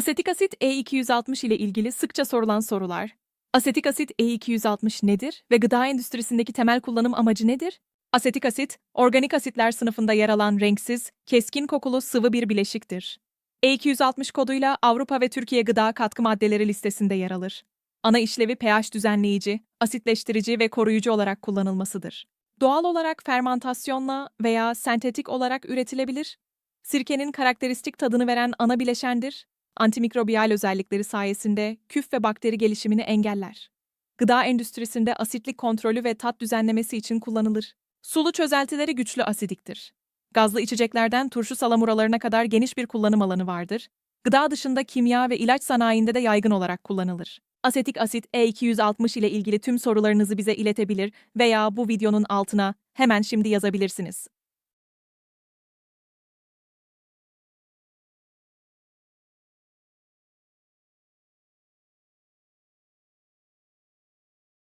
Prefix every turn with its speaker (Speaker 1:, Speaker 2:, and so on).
Speaker 1: Asetik asit E260 ile ilgili sıkça sorulan sorular. Asetik asit E260 nedir ve gıda endüstrisindeki temel kullanım amacı nedir? Asetik asit, organik asitler sınıfında yer alan renksiz, keskin kokulu sıvı bir bileşiktir. E260 koduyla Avrupa ve Türkiye gıda katkı maddeleri listesinde yer alır. Ana işlevi pH düzenleyici, asitleştirici ve koruyucu olarak kullanılmasıdır. Doğal olarak fermantasyonla veya sentetik olarak üretilebilir. Sirkenin karakteristik tadını veren ana bileşendir. Antimikrobiyal özellikleri sayesinde küf ve bakteri gelişimini engeller. Gıda endüstrisinde asitlik kontrolü ve tat düzenlemesi için kullanılır. Sulu çözeltileri güçlü asidiktir. Gazlı içeceklerden turşu salamuralarına kadar geniş bir kullanım alanı vardır. Gıda dışında kimya ve ilaç sanayinde de yaygın olarak kullanılır. Asetik asit E260 ile ilgili tüm sorularınızı bize iletebilir veya bu videonun altına hemen şimdi yazabilirsiniz.